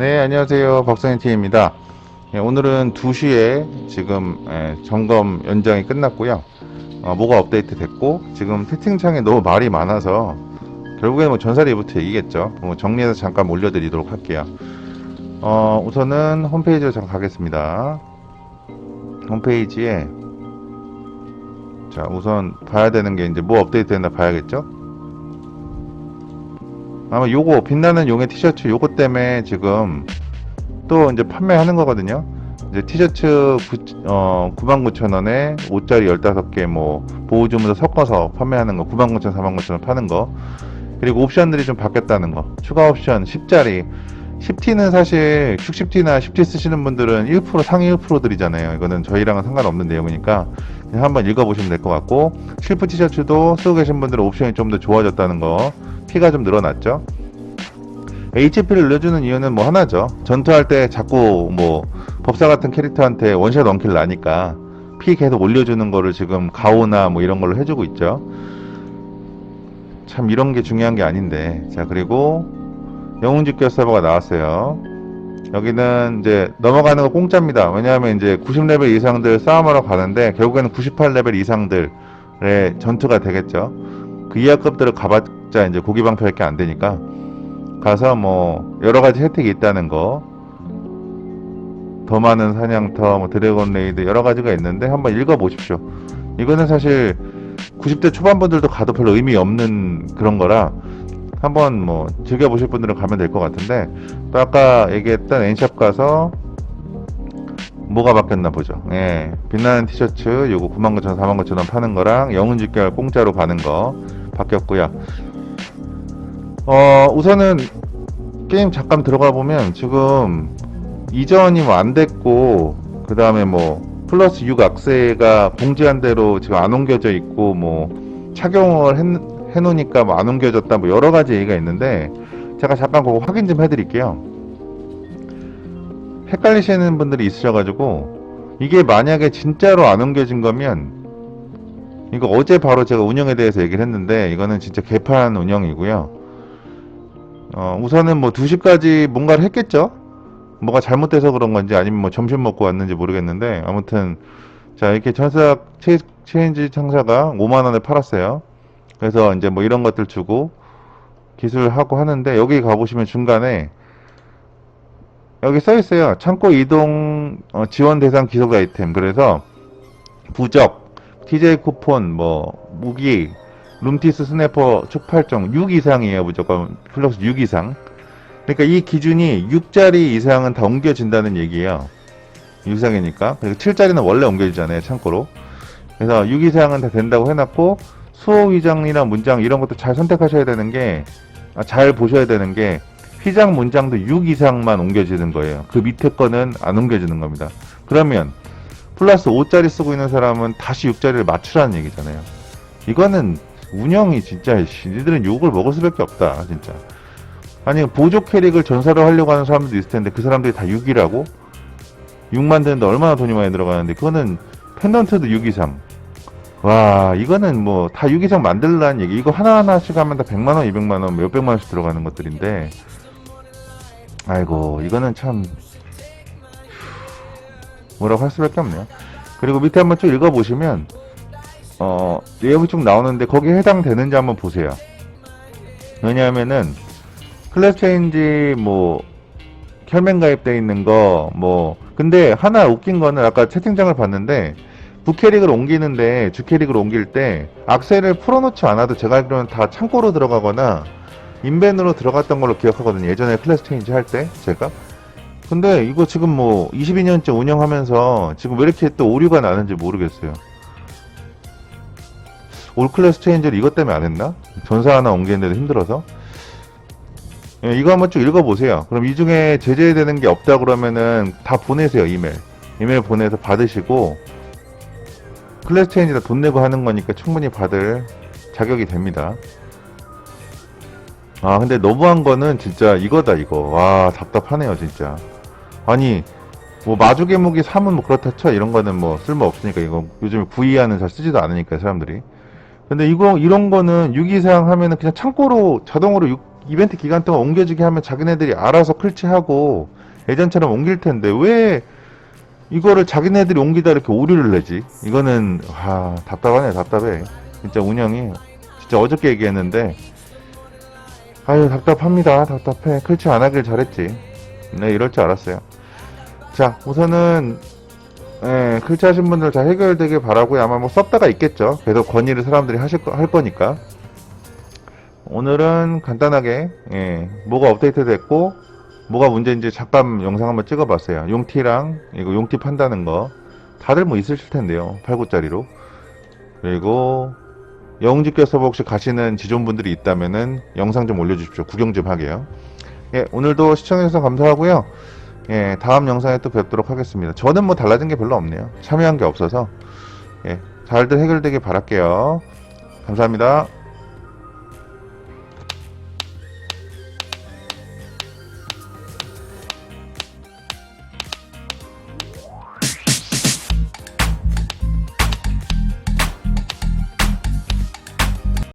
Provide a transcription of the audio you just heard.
네, 안녕하세요. 박성현T입니다. 예, 오늘은 2시에 지금 예, 점검 연장이 끝났고요. 어, 뭐가 업데이트 됐고, 지금 채팅창에 너무 말이 많아서 결국에는 뭐 전사리부터 얘기겠죠. 뭐 정리해서 잠깐 올려드리도록 할게요. 어, 우선은 홈페이지로 잠깐 가겠습니다. 홈페이지에 자, 우선 봐야 되는 게 이제 뭐 업데이트 됐나 봐야겠죠? 아마 요거 빛나는 용의 티셔츠 요거 때문에 지금 또 이제 판매하는 거거든요. 이제 티셔츠 9, 어, 99,000원에 5짜리 15개 뭐 보호 주문서 섞어서 판매하는 거 99,000원, 49,000원 파는 거 그리고 옵션들이 좀 바뀌었다는 거 추가 옵션 10짜리 10T는 사실 60T나 10T 쓰시는 분들은 1% 상위 1%들이잖아요. 이거는 저희랑은 상관없는 내용이니까 한번 읽어보시면 될 것 같고 실프 티셔츠도 쓰고 계신 분들은 옵션이 좀 더 좋아졌다는 거 피가 좀 늘어났죠. HP를 늘려주는 이유는 뭐 하나죠. 전투할 때 자꾸 뭐 법사 같은 캐릭터한테 원샷 원킬 나니까 피 계속 올려주는 거를 지금 가오나 뭐 이런 걸로 해주고 있죠. 참 이런 게 중요한 게 아닌데. 자 그리고 영웅 직결 서버가 나왔어요. 여기는 이제 넘어가는 거 공짜입니다. 왜냐하면 이제 90레벨 이상들 싸움하러 가는데 결국에는 98레벨 이상들의 전투가 되겠죠. 그 이하급들을 가봤자 이제 고기방패밖에 안 되니까 가서 뭐 여러 가지 혜택이 있다는 거. 더 많은 사냥터, 뭐 드래곤 레이드 여러 가지가 있는데 한번 읽어보십시오. 이거는 사실 90대 초반 분들도 가도 별로 의미 없는 그런 거라 한번 뭐 즐겨보실 분들은 가면 될 것 같은데 또 아까 얘기했던 엔샵 가서 뭐가 바뀌었나 보죠. 예. 빛나는 티셔츠 요거 99,000원, 49,000원 파는 거랑 영웅 직결 공짜로 가는 거 바뀌었고요. 어, 우선은 게임 잠깐 들어가 보면 지금 이전이 뭐 안 됐고 그 다음에 뭐 플러스 6 악세가 공지한 대로 지금 안 옮겨져 있고 뭐 착용을 했, 해놓으니까 뭐 안 옮겨졌다 뭐 여러 가지 얘기가 있는데 제가 잠깐 그거 확인 좀 해드릴게요. 헷갈리시는 분들이 있으셔가지고 이게 만약에 진짜로 안 옮겨진 거면 이거 어제 바로 제가 운영에 대해서 얘기를 했는데 이거는 진짜 개판 운영이고요. 어, 우선은 뭐 2시까지 뭔가를 했겠죠? 뭐가 잘못돼서 그런 건지 아니면 뭐 점심 먹고 왔는지 모르겠는데 아무튼 자 이렇게 체, 체인지 창사가 5만 원에 팔았어요. 그래서 이제 뭐 이런 것들 주고 기술하고 하는데 여기 가보시면 중간에 여기 써 있어요. 창고 이동 어, 지원 대상 기속 아이템. 그래서 부적, TJ 쿠폰, 뭐 무기, 룸티스 스냅퍼 촉팔정 6 이상이에요. 무조건 플러스 6 이상. 그러니까 이 기준이 6짜리 이상은 다 옮겨진다는 얘기예요. 6 이상이니까. 그리고 7짜리는 원래 옮겨지잖아요. 창고로. 그래서 6 이상은 다 된다고 해놨고 수호 위장이나 문장 이런 것도 잘 선택하셔야 되는 게, 아, 잘 보셔야 되는 게, 휘장 문장도 6 이상만 옮겨지는 거예요. 그 밑에 거는 안 옮겨지는 겁니다. 그러면, 플러스 5짜리 쓰고 있는 사람은 다시 6짜리를 맞추라는 얘기잖아요. 이거는 운영이 진짜, 씨, 니들은 욕을 먹을 수밖에 없다, 진짜. 아니, 보조 캐릭을 전사로 하려고 하는 사람들도 있을 텐데, 그 사람들이 다 6이라고? 6 만드는데 얼마나 돈이 많이 들어가는데, 그거는 펜던트도 6 이상. 와, 이거는 뭐, 다6 이상 만들라는 얘기. 이거 하나하나씩 하면 다 100만원, 200만원, 몇백만원씩 들어가는 것들인데, 아이고, 이거는 참, 뭐라고 할 수밖에 없네요. 그리고 밑에 한번 쭉 읽어보시면, 어, 내용이 쭉 나오는데, 거기에 해당되는지 한번 보세요. 왜냐하면은, 클래스 체인지, 뭐, 혈맹 가입돼 있는 거, 뭐, 근데 하나 웃긴 거는 아까 채팅창을 봤는데, 부캐릭을 옮기는데 주캐릭을 옮길 때 악셀을 풀어놓지 않아도 제가 알기로는 다 창고로 들어가거나 인벤으로 들어갔던 걸로 기억하거든요. 예전에 클래스 체인지 할 때 제가. 근데 이거 지금 뭐 22년째 운영하면서 지금 왜 이렇게 또 오류가 나는지 모르겠어요. 올 클래스 체인지를 이것 때문에 안 했나? 전사 하나 옮기는데도 힘들어서. 예, 이거 한번 쭉 읽어보세요. 그럼 이 중에 제재되는 게 없다 그러면은 다 보내세요, 이메일. 이메일 보내서 받으시고, 클래스 체인지다 돈 내고 하는 거니까 충분히 받을 자격이 됩니다. 아, 근데 너무한 거는 진짜 이거다, 이거. 와, 답답하네요, 진짜. 아니, 뭐, 마주개 무기 사면 뭐 그렇다 쳐. 이런 거는 뭐 쓸모 없으니까, 이거 요즘에 구이하는 잘 쓰지도 않으니까, 사람들이. 근데 이거, 이런 거는 6 이상 하면은 그냥 창고로 자동으로 6 이벤트 기간 동안 옮겨지게 하면 자기네들이 알아서 클치하고 예전처럼 옮길 텐데 왜 이거를 자기네들이 옮기다 이렇게 오류를 내지? 이거는 와 답답하네 답답해. 진짜 운영이 진짜 어저께 얘기했는데 아유 답답합니다 답답해 클치 안 하길 잘했지. 네 이럴 줄 알았어요. 자 우선은 예, 클치 하신 분들 잘 해결되길 바라고요. 아마 뭐 썩다가 있겠죠. 계속 건의를 사람들이 하실 거, 할 거니까. 오늘은 간단하게 예, 뭐가 업데이트 됐고 뭐가 문제인지 잠깐 영상 한번 찍어봤어요. 용티랑 이거 용티 판다는 거 다들 뭐 있으실 텐데요. 8구짜리로 그리고 영직교 서버 혹시 가시는 지존분들이 있다면은 영상 좀 올려주십시오. 구경 좀 하게요. 예, 오늘도 시청해주셔서 감사하고요. 예, 다음 영상에 또 뵙도록 하겠습니다. 저는 뭐 달라진 게 별로 없네요. 참여한 게 없어서 예, 잘들 해결되길 바랄게요. 감사합니다.